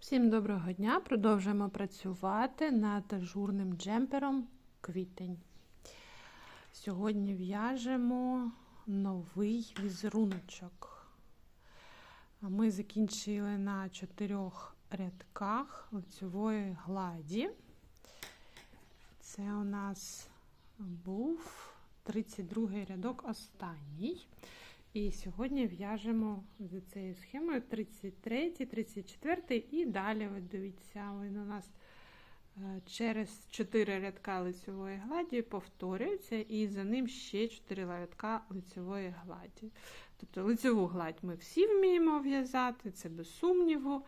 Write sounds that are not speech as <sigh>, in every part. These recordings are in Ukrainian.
Всім доброго дня! Продовжуємо працювати над ажурним джемпером квітень. Сьогодні в'яжемо новий візеруночок. Ми закінчили на чотирьох рядках лицьової гладі. Це у нас був 32 рядок останній. І сьогодні в'яжемо за цією схемою 33, 34 і далі, ви дивіться, він у нас е, через 4 рядка лицевої гладі повторюється, і за ним ще 4 рядка лицевої гладі. Тобто лицеву гладь ми всі вміємо в'язати, це без сумніву.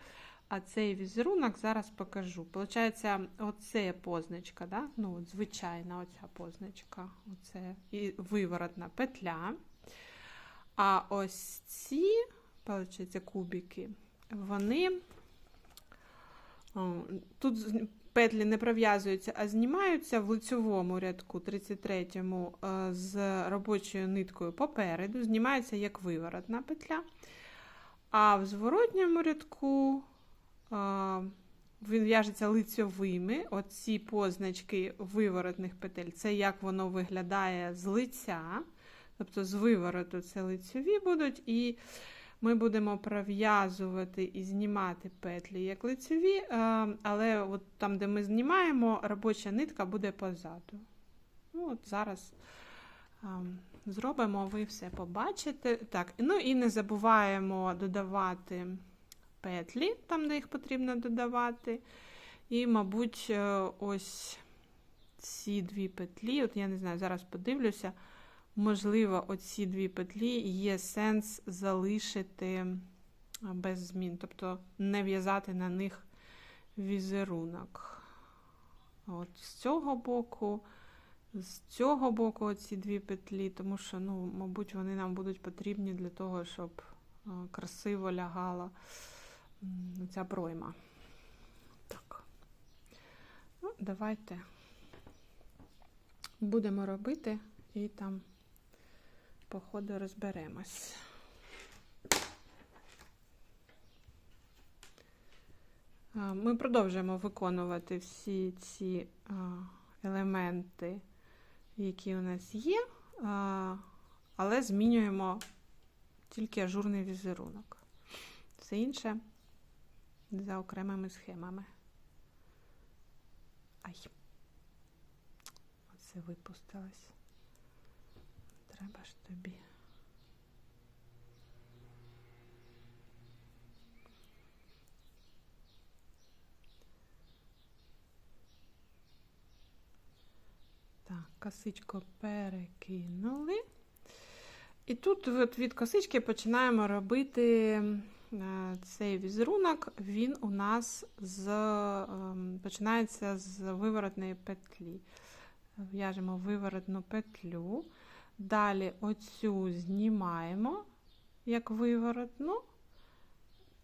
А цей візерунок зараз покажу. Получається, оце позначка, да? ну, от звичайна оця позначка, оце і виворотна петля. А ось ці, виходить, кубики, вони тут петлі не пров'язуються, а знімаються в лицьовому рядку 33-му е, з робочою ниткою попереду, знімаються як виворотна петля. А в зворотньому рядку він в'яжеться лицьовими. Оці позначки виворотних петель це як воно виглядає з лиця. Тобто з вивороту це лицьові будуть, і ми будемо пров'язувати і знімати петлі як лицьові, е, але от там, де ми знімаємо, робоча нитка буде позаду. Ну, от Зараз ем, зробимо, ви все побачите. Так, Ну і не забуваємо додавати петлі, там, де їх потрібно додавати. І, мабуть, е, ось ці дві петлі, от я не знаю, зараз подивлюся можливо, оці дві петлі є сенс залишити без змін, тобто не в'язати на них візерунок. От З цього боку, з цього боку оці дві петлі, тому що, ну, мабуть, вони нам будуть потрібні для того, щоб красиво лягала ця пройма. Так. Ну, Давайте будемо робити і там по ходу розберемось. Ми продовжуємо виконувати всі ці елементи, які у нас є, але змінюємо тільки ажурний візерунок. Все інше за окремими схемами. Ай, оце випустилось треба ж тобі. Так, косичку перекинули. І тут от від косички починаємо робити е, цей візерунок, він у нас з, ем, починається з виворотної петлі. В'яжемо виворотну петлю. Далі оцю знімаємо, як виворотну,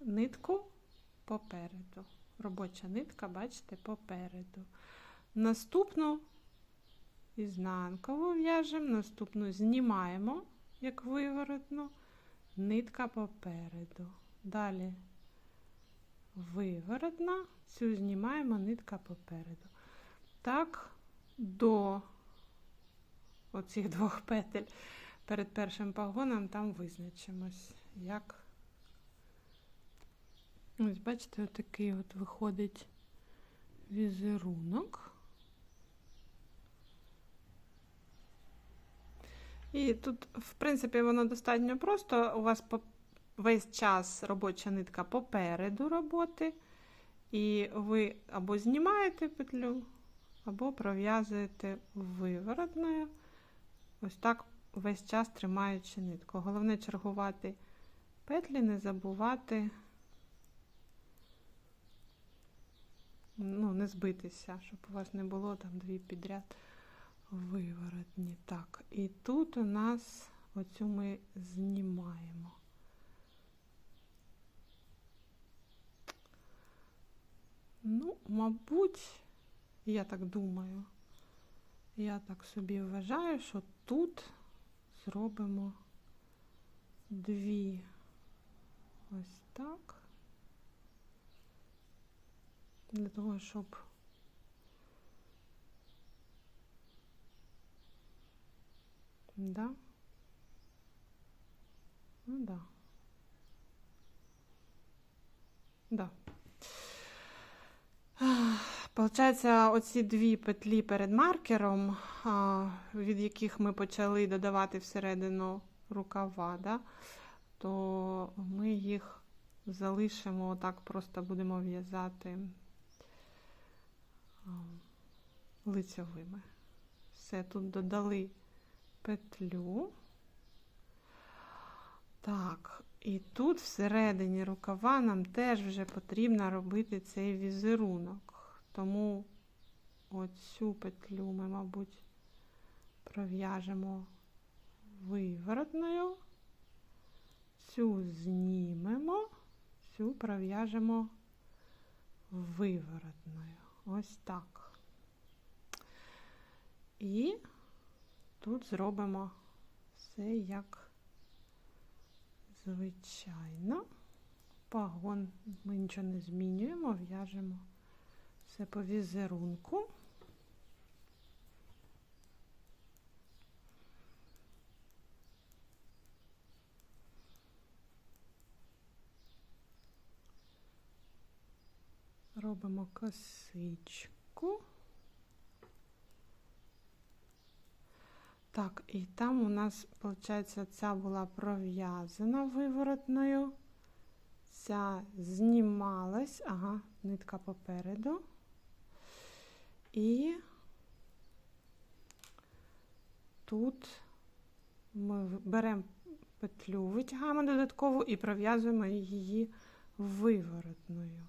нитку попереду. Робоча нитка, бачите, попереду. Наступну ізнанкову в'яжемо, наступну знімаємо, як виворотну, нитка попереду. Далі виворотна, цю знімаємо нитка попереду. Так, до оцих двох петель перед першим погоном, там визначимось, як. Ось, бачите, отакий от виходить візерунок. І тут, в принципі, воно достатньо просто. У вас весь час робоча нитка попереду роботи, і ви або знімаєте петлю, або пров'язуєте виворотною. Ось так весь час тримаючи нитку. Головне чергувати петлі, не забувати, ну, не збитися, щоб у вас не було там дві підряд виворотні. Так, і тут у нас оцю ми знімаємо. Ну, мабуть, я так думаю. Я так собі вважаю, що тут зробимо дві ось так для того, щоб да. Ну да. Да. Получається, оці дві петлі перед маркером, від яких ми почали додавати всередину рукава, да, то ми їх залишимо, так просто будемо в'язати лицьовими. Все, тут додали петлю. Так, і тут всередині рукава нам теж вже потрібно робити цей візерунок. Тому оцю петлю ми, мабуть, пров'яжемо виворотною, цю знімемо, цю пров'яжемо виворотною. Ось так. І тут зробимо все як звичайно. Пагон ми нічого не змінюємо, в'яжемо все по візерунку. Робимо косичку. Так, і там у нас, виходить, ця була пров'язана виворотною, ця знімалась, ага, нитка попереду. І тут ми беремо петлю, витягаємо додаткову і пров'язуємо її виворотною.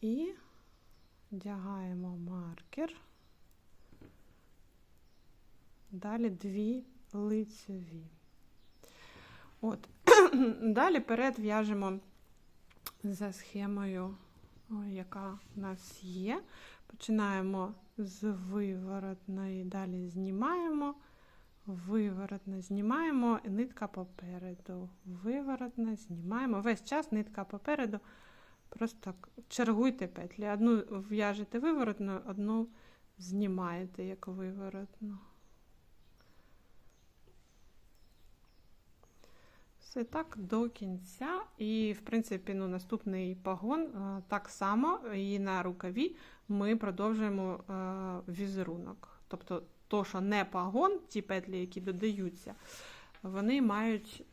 І вдягаємо маркер. Далі дві лицеві. От. <clears throat> Далі перед в'яжемо за схемою, яка у нас є. Починаємо з виворотної, далі знімаємо, виворотно знімаємо, нитка попереду. Виворотно знімаємо. Весь час нитка попереду. Просто чергуйте петлі. Одну в'яжете виворотно, одну знімаєте як виворотно. Все так до кінця. І, в принципі, ну, наступний пагон так само і на рукаві ми продовжуємо візерунок. Тобто, то, що не пагон, ті петлі, які додаються, вони мають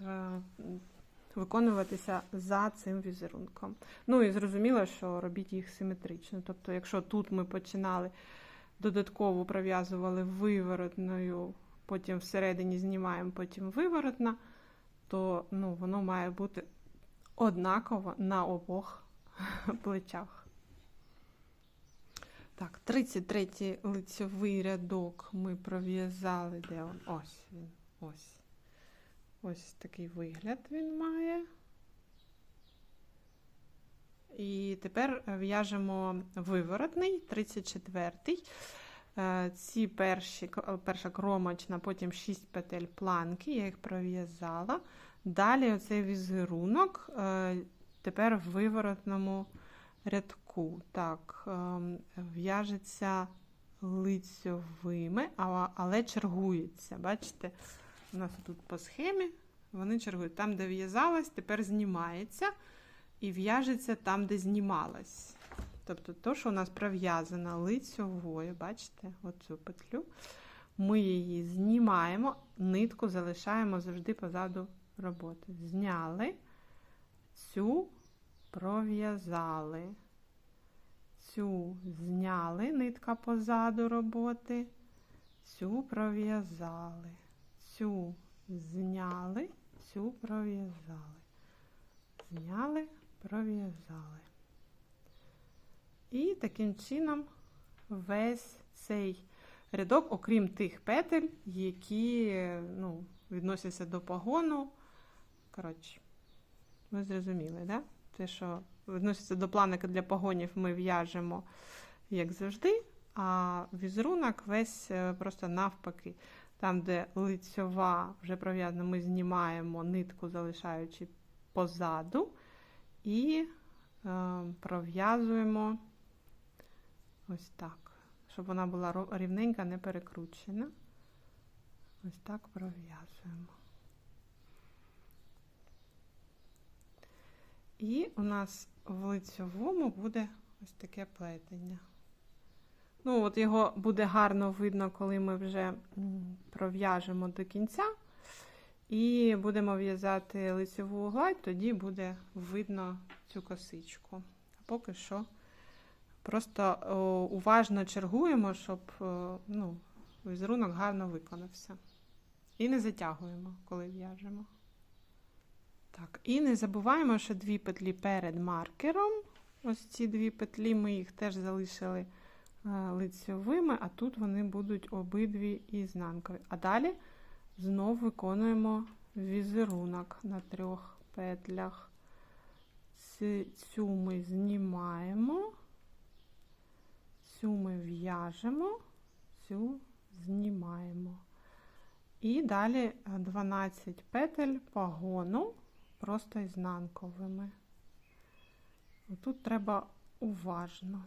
виконуватися за цим візерунком. Ну і зрозуміло, що робіть їх симетрично. Тобто, якщо тут ми починали додатково пров'язували виворотною, потім всередині знімаємо, потім виворотна то ну, воно має бути однаково на обох <laughs> плечах. Так, 33-й лицьовий рядок ми пров'язали, де він? Ось він. Ось. Ось такий вигляд він має. І тепер в'яжемо виворотний, 34-й. Е, ці перші, перша кромочна, потім 6 петель планки, я їх пров'язала. Далі оцей візерунок, е, тепер в виворотному рядку. Так, ем, в'яжеться лицьовими, але чергується. Бачите, у нас тут по схемі вони чергують. Там, де в'язалась, тепер знімається і в'яжеться там, де знімалась. Тобто, то, що у нас пров'язано лицьовою, бачите, оцю петлю, ми її знімаємо, нитку залишаємо завжди позаду роботи. Зняли, цю пров'язали, цю зняли, нитка позаду роботи, цю пров'язали, цю зняли, цю пров'язали. Зняли, пров'язали. І таким чином весь цей рядок, окрім тих петель, які ну, відносяться до погону. Коротше, ви зрозуміли, да? Те, що відноситься до планика для погонів, ми в'яжемо, як завжди, а візерунок весь е, просто навпаки. Там, де лицьова вже пров'язана, ми знімаємо нитку, залишаючи позаду, і е, пров'язуємо ось так, щоб вона була рівненька, не перекручена. Ось так пров'язуємо. І у нас в лицьовому буде ось таке плетення. Ну, от його буде гарно видно, коли ми вже пров'яжемо до кінця. І будемо в'язати лицеву гладь, тоді буде видно цю косичку. А поки що просто уважно чергуємо, щоб ну, візерунок гарно виконався. І не затягуємо, коли в'яжемо. Так, і не забуваємо, що дві петлі перед маркером. Ось ці дві петлі ми їх теж залишили е, лицьовими, а тут вони будуть обидві ізнанкові. А далі знов виконуємо візерунок на трьох петлях. Цю ми знімаємо, цю ми в'яжемо, цю знімаємо. І далі е, 12 петель погону просто ізнанковими. Тут треба уважно.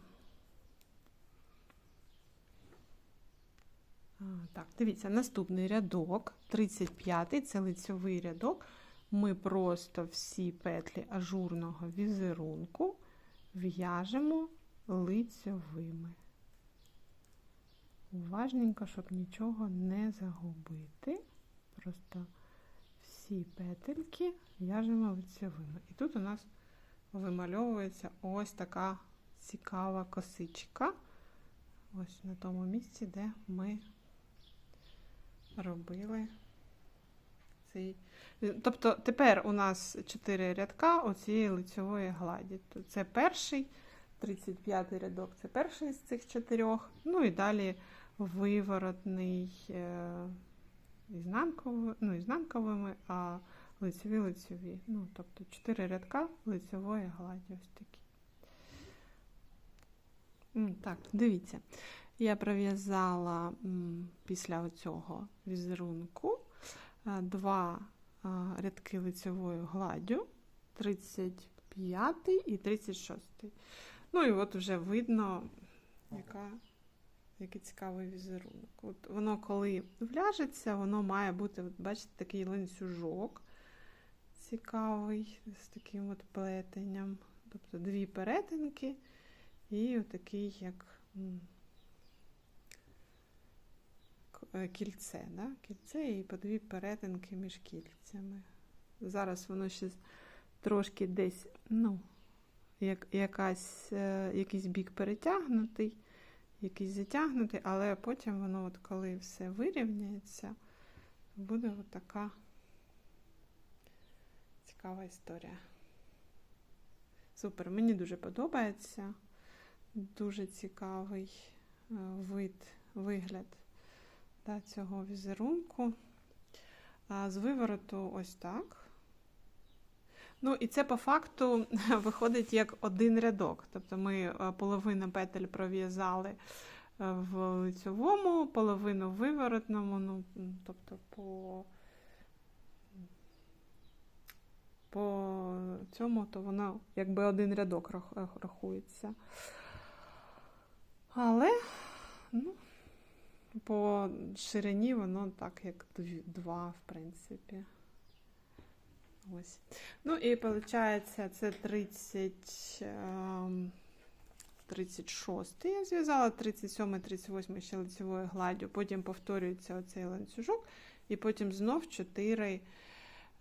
Так, дивіться, наступний рядок, 35-й, це лицьовий рядок. Ми просто всі петлі ажурного візерунку в'яжемо лицьовими. Уважненько, щоб нічого не загубити. Просто всі петельки в'яжемо лицьовими. І тут у нас вимальовується ось така цікава косичка. Ось на тому місці, де ми робили цей. Тобто тепер у нас 4 рядка оцієї лицьової гладі. Це перший, 35 рядок це перший з цих чотирьох. Ну і далі виворотний е, ну, ізнанковими, а лицеві лицеві. Ну, тобто 4 рядка лицевої гладі. Ось такі. Так, дивіться. Я пров'язала після цього візерунку е, два е, рядки лицевою гладдю, 35 і 36. Ну і от вже видно, яка, який цікавий візерунок. От воно, коли вляжеться, воно має бути, от, бачите, такий ланцюжок цікавий з таким от плетенням. Тобто дві перетинки і отакий, як е, кільце, да? кільце і по дві перетинки між кільцями. Зараз воно ще трошки десь, ну, як, якась, е, якийсь бік перетягнутий, якийсь затягнутий, але потім воно, от коли все вирівняється, буде от така цікава історія. Супер, мені дуже подобається. Дуже цікавий е, вид, вигляд да, цього візерунку. А з вивороту ось так. Ну, і це по факту <laughs> виходить як один рядок. Тобто ми е, половину петель пров'язали е, в лицьовому, половину в виворотному. Ну, тобто по, по цьому, то воно якби один рядок рахується. Але ну, по ширині воно так, як два, в принципі. Ось. Ну і виходить, це 30, ем, 36 я зв'язала, 37, 38 ще лицевою гладдю, потім повторюється оцей ланцюжок, і потім знов 4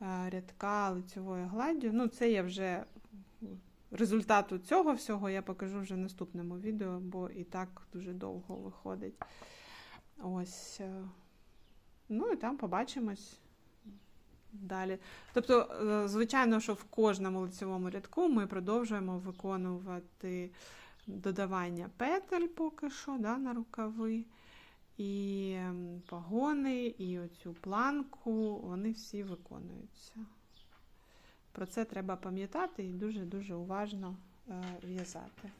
рядка лицевою гладдю. Ну, це я вже результату цього всього я покажу вже в наступному відео, бо і так дуже довго виходить. Ось. е, Ну і там побачимось далі. Тобто, е, звичайно, що в кожному лицевому рядку ми продовжуємо виконувати додавання петель поки що да, на рукави. І ем, погони, і оцю планку, вони всі виконуються. Про це треба пам'ятати і дуже-дуже уважно е, в'язати.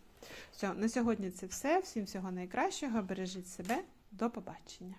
Все, на сьогодні це все. Всім всього найкращого. Бережіть себе. До побачення.